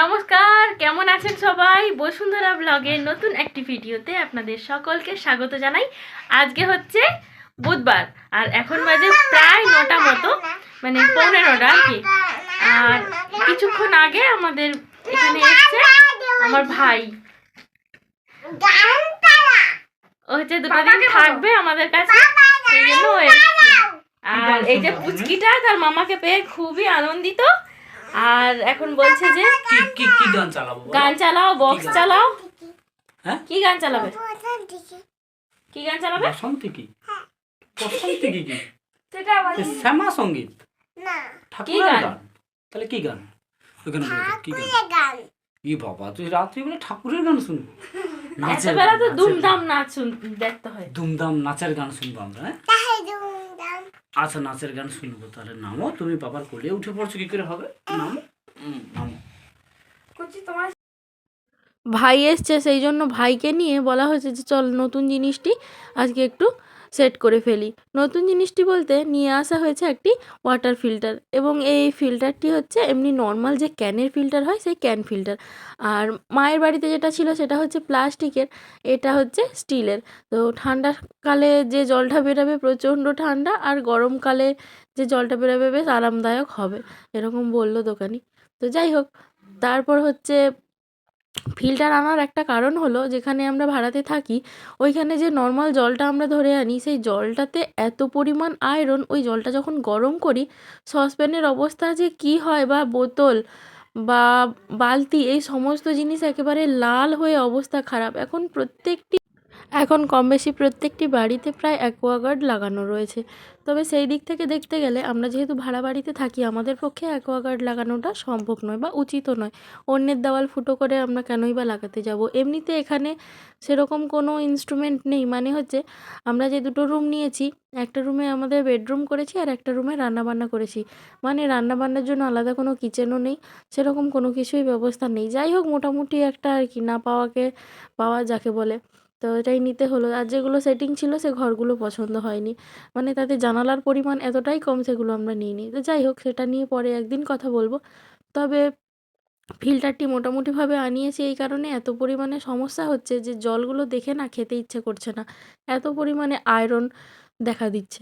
নমস্কার কেমন আছেন সবাই? বসুন্ধরা ব্লগের নতুন একটি ভিডিওতে আপনাদের সকলকে স্বাগত জানাই। আজকে হচ্ছে বুধবার আর এখন বাজে প্রায় নটা মতো মানে পৌনে নটা আর কি। আর কিছুক্ষণ আগে আমাদের এখানে এসছে আমার ভাই। ও হচ্ছে দুটো দিন থাকবে আমাদের কাছে সেই জন্য ও এসছে। আর এই যে পুচকিটা তার মামাকে পেয়ে খুবই আনন্দিত। আর এখন বলছে যে কি কি কি গান চালাবো গান চালাও বক্স চালাও। হ্যাঁ? কি গান চালাবে? কি গান চালাবে? বসন্তি কি? বসন্তি কি কি? এ শ্যামা সংগীত? ঠাকুরের গান? গান। তাহলে কি গান? ওখানে বলো কি গান? ই বাবা তুই রাত্রি বলে ঠাকুরের গান শুনব? নাচের এতবেলা তো দুমদাম নাচ শুন- দেখতে হয়। দুমদাম নাচের গান শুনব আমরা হ্যাঁ? আচ্ছা নাচের গান শুনব তাহলে নামো তুমি বাবার কোলে উঠে পড়ছো কি করে হবে? নামো। নামো। ভাই এসছে সেই জন্য ভাইকে নিয়ে বলা হয়েছে যে চল নতুন জিনিসটি আজকে একটু সেট করে ফেলি। নতুন জিনিসটি বলতে নিয়ে আসা হয়েছে একটি ওয়াটার ফিল্টার এবং এই ফিল্টারটি হচ্ছে এমনি নর্মাল যে ক্যানের ফিল্টার হয় সেই ক্যান ফিল্টার আর মায়ের বাড়িতে যেটা ছিল সেটা হচ্ছে প্লাস্টিকের এটা হচ্ছে স্টিলের তো ঠান্ডাকালে যে জলটা বেরোবে প্রচণ্ড ঠান্ডা আর গরমকালে যে জলটা বেরোবে বেশ আরামদায়ক হবে, এরকম বলল দোকানি। তো যাই হোক, তারপর হচ্ছে ফিল্টার আনার একটা কারণ হলো, যেখানে আমরা ভাড়াতে থাকি, ওইখানে যে নর্মাল জলটা আমরা ধরে আনি, সেই জলটাতে এত পরিমাণ আয়রন ওই জলটা যখন গরম করি সসপ্যানের অবস্থা যে কী হয় বা বোতল বা বালতি, এই সমস্ত জিনিস একেবারে লাল হয়ে অবস্থা খারাপ। এখন প্রত্যেকটি এখন কম বেশি প্রত্যেকটি বাড়িতে প্রায় অ্যাকোয়াগার্ড লাগানো রয়েছে। তবে সেই দিক থেকে দেখতে গেলে আমরা যেহেতু ভাড়া বাড়িতে থাকি, আমাদের পক্ষে অ্যাকোয়াগার্ড লাগানোটা সম্ভব নয় বা উচিতও নয়। অন্যের দেওয়াল ফুটো করে আমরা কেনই বা লাগাতে যাব? এমনিতে এখানে সেরকম কোনো ইনস্ট্রুমেন্ট নেই। মানে হচ্ছে আমরা যে দুটো রুম নিয়েছি, একটা রুমে আমাদের বেডরুম করেছি আর একটা রুমে রান্নাবান্না করেছি। মানে রান্নাবান্নার জন্য আলাদা কোনো কিচেনও নেই, সেরকম কোনো কিছুই ব্যবস্থা নেই। যাই হোক, মোটামুটি একটা আর কি, না পাওয়াকে পাওয়া যাকে বলে। তো এটাই নিতে হলো। আর যেগুলো সেটিং ছিল সে ঘরগুলো পছন্দ হয়নি। মানে তাতে জানালার পরিমাণ এতটাই কম সেগুলো আমরা নিইনি। তো যাই হোক, সেটা নিয়ে পরে একদিন কথা বলব। তবে ফিল্টারটি মোটামুটিভাবে আনিয়েছি এই কারণে এত পরিমাণে সমস্যা হচ্ছে যে জলগুলো দেখে না খেতে ইচ্ছে করছে না। এত পরিমাণে আয়রন দেখা দিচ্ছে।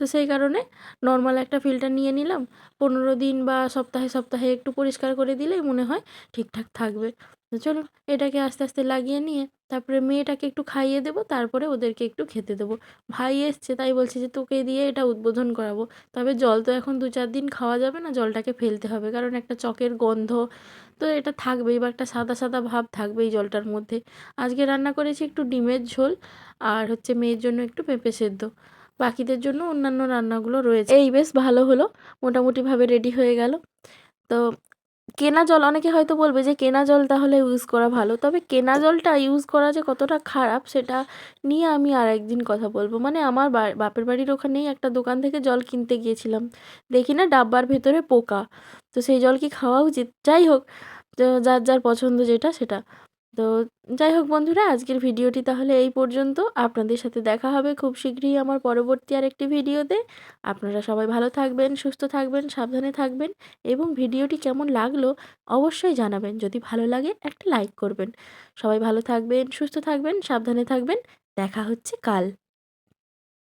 তো সেই কারণে নর্মাল একটা ফিল্টার নিয়ে নিলাম। পনেরো দিন বা সপ্তাহে সপ্তাহে একটু পরিষ্কার করে দিলেই মনে হয় ঠিকঠাক থাকবে। তো চলুন এটাকে আস্তে আস্তে লাগিয়ে নিয়ে তারপরে মেয়েটাকে একটু খাইয়ে দেবো, তারপরে ওদেরকে একটু খেতে দেবো। ভাই এসছে, তাই বলছে যে তোকে দিয়ে এটা উদ্বোধন করাবো। তবে জল তো এখন দু চার দিন খাওয়া যাবে না, জলটাকে ফেলতে হবে। কারণ একটা চকের গন্ধ তো এটা থাকবেই বা একটা সাদা সাদা ভাব থাকবে এই জলটার মধ্যে। আজকে রান্না করেছি একটু ডিমের ঝোল আর হচ্ছে মেয়ের জন্য একটু পেঁপে সেদ্ধ। বাকিদের জন্য অন্যান্য রান্নাগুলো রয়েছে। এই বেশ ভালো হলো, মোটামুটিভাবে রেডি হয়ে গেল। তো কেনা জল, অনেকে হয়তো বলবে যে কেনা জল তাহলে ইউজ করা ভালো, তবে কেনা জলটা ইউজ করা যে কতটা খারাপ সেটা নিয়ে আমি আর একদিন কথা বলব। মানে আমার বাপের বাড়ির ওখানেই একটা দোকান থেকে জল কিনতে গিয়েছিলাম। দেখি না ডাব্বার ভেতরে পোকা, তো সেই জল কি খাওয়া উচিত? যাই হোক, তো যার যার পছন্দ যেটা সেটা। তো যাই হোক বন্ধুরা, আজকের ভিডিওটি তাহলে এই পর্যন্ত। আপনাদের সাথে দেখা হবে খুব শীঘ্রই আমার পরবর্তী আরেকটি ভিডিওতে। আপনারা সবাই ভালো থাকবেন, সুস্থ থাকবেন, সাবধানে থাকবেন এবং ভিডিওটি কেমন লাগল অবশ্যই জানাবেন। যদি ভালো লাগে একটা লাইক করবেন। সবাই ভালো থাকবেন, সুস্থ থাকবেন, সাবধানে থাকবেন। দেখা হচ্ছে কাল।